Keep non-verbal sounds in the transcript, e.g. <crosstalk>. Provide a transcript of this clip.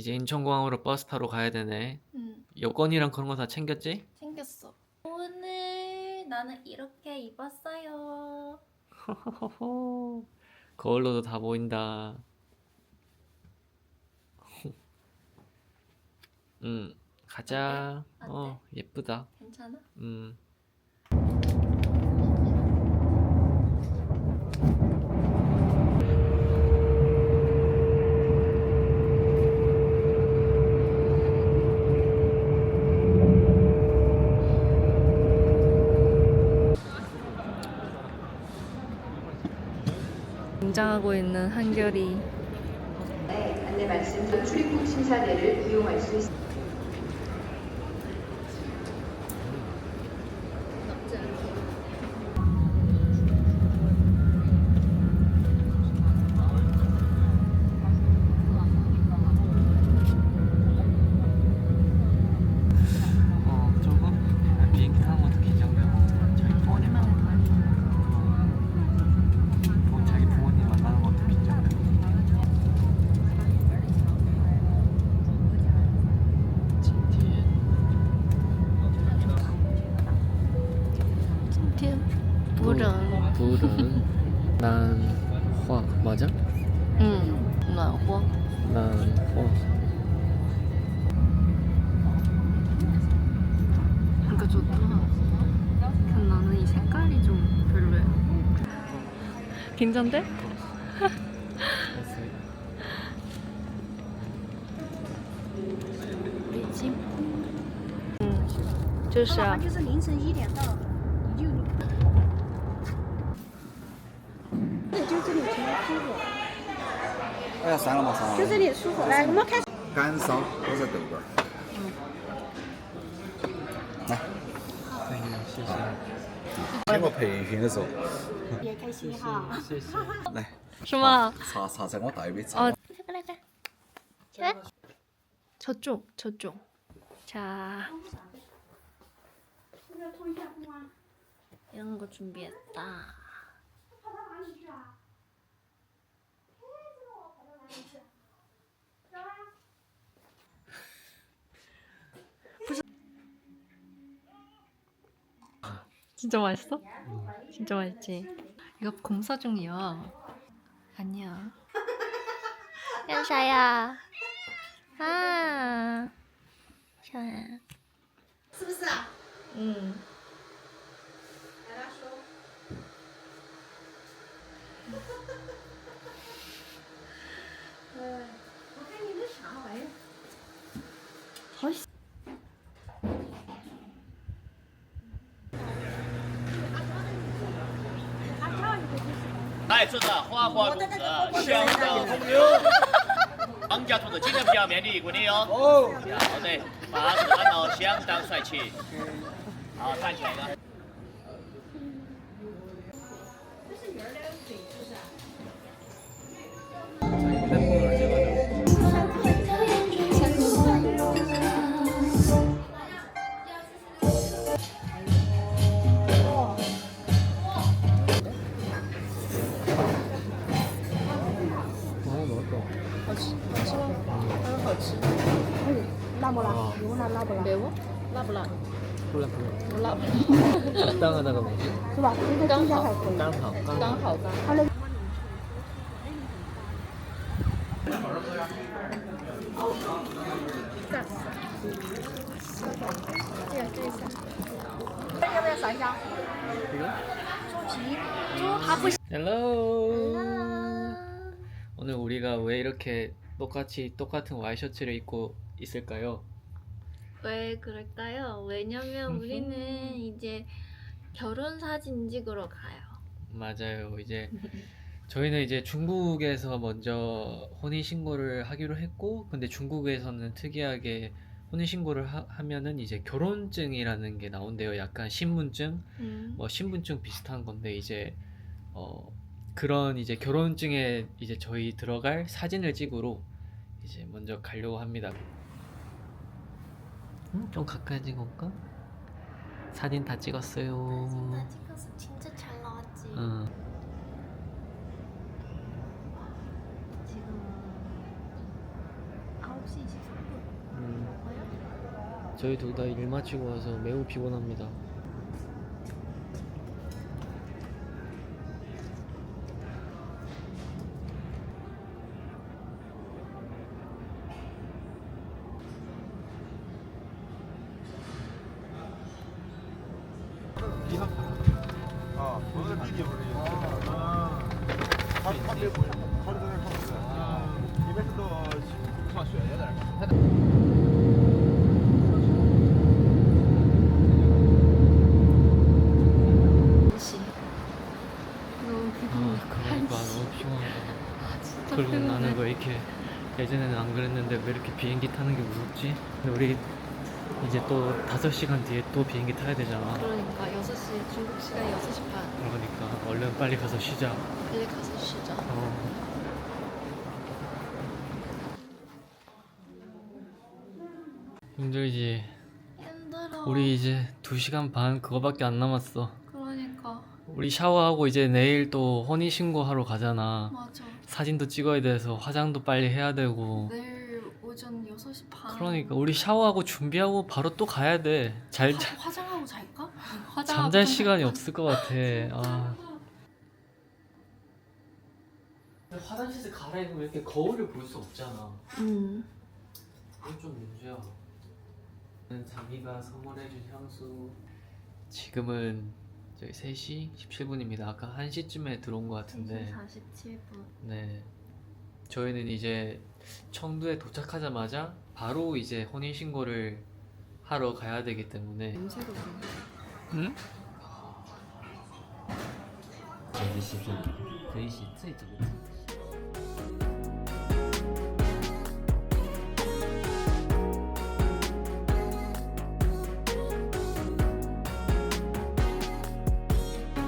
이제 인천공항으로 버스 타러 가야 되네. 응, 여권이랑 그런 거 다 챙겼지? 챙겼어. 오늘 나는 이렇게 입었어요. 허허허. 거울로도 다 보인다. 음, 가자. 어때? 어, 예쁘다. 괜찮아? 음. 등장하고 있는 한결이 네, 안내 말씀 전 출입국 심사대를 이용할 수 있습니다. 불은 불은 난화 맞아? 응, 暖和 난화. 이거 좋다. 근데 나는 이 색깔이 좀 별로야. 긴장돼? 北京。嗯，就是啊。就是凌晨一点到， 哎呀，删了嘛，删了。就这里舒服。来，我们开始。干烧或者豆干儿。来，谢谢。请我培训的时候，也开心哈。谢谢。来，是吗？茶茶在我倒一杯茶。 어. 저쪽, 저쪽. 자, 이런 거 준비했다. 진짜 맛있어? 진짜 맛있지? 이거 공사 중이야. 아니야. 연사야. 아. 샤야. 是不是啊？ 응. 来他说。 带出的花花公子，香到风流。王家兔子今天比较勉励鼓励哦。哦。好的，把子按到相当帅气。好，站起来了。 辣不辣？油辣辣不辣？ 매워? 라블라. 콜라 콜라. 몰라. 적당하다가 먹지. 是吧？这个增加还可以。 깡하오, 깡. 刚好刚。它那要不要啥香？猪皮，猪它不 헬로. 오늘 우리가 왜 이렇게 똑같이 똑같은 와이셔츠를 입고 있을까요? 왜 그럴까요? 왜냐면 우리는 이제 결혼 사진 찍으러 가요. 맞아요. 이제 저희는 이제 중국에서 먼저 혼인 신고를 하기로 했고, 근데 중국에서는 특이하게 혼인 신고를 하, 하면은 이제 결혼증이라는 게 나온대요. 약간 신분증, 음. 뭐 신분증 비슷한 건데 이제 어 그런 이제 결혼증에 이제 저희 들어갈 사진을 찍으러 이제 먼저 가려고 합니다. 응? 좀 가까이 진 건가? 사진 다 찍었어요. 사진 다 찍어서 진짜 잘 나왔지. 응. 음. 저희 둘 다 일 마치고 와서 매우 피곤합니다. 그러니까 너무 피곤하다. 진짜 그리고. 나는 왜 이렇게 예전에는 안 그랬는데 왜 이렇게 비행기 타는 게 무섭지? 근데 우리 이제 또 5시간 뒤에 또 비행기 타야 되잖아. 그러니까 6시 중국 시간 6시 반. 그러니까 얼른 빨리 가서 쉬자. 빨리 가서 쉬자. 어. 힘들지. 힘들어. 우리 이제 2시간 반 그거밖에 안 남았어. 그러니까 우리 샤워하고 이제 내일 또 혼인 신고 하러 가잖아. 맞아. 사진도 찍어야 돼서 화장도 빨리 해야 되고. 내일 오전 6시 반. 그러니까 우리 샤워하고 준비하고 바로 또 가야 돼. 잘 화, 화장하고 잘까? <laughs> 화장하고 잠잘 좀 시간이? 없을 것 같아. 아. 화장실에서 갈아입으면 이렇게 거울을 볼 수 없잖아. 음. 그건 좀 문제야. 자기가 선물해준 향수. 지금은 저희 3시 17분입니다. 아까 1시쯤에 들어온 것 같은데. 47분. 네. 저희는 이제 청두에 도착하자마자 바로 이제 혼인신고를 하러 가야 되기 때문에. 냄새가 좀. 응? 这是是这一是最这个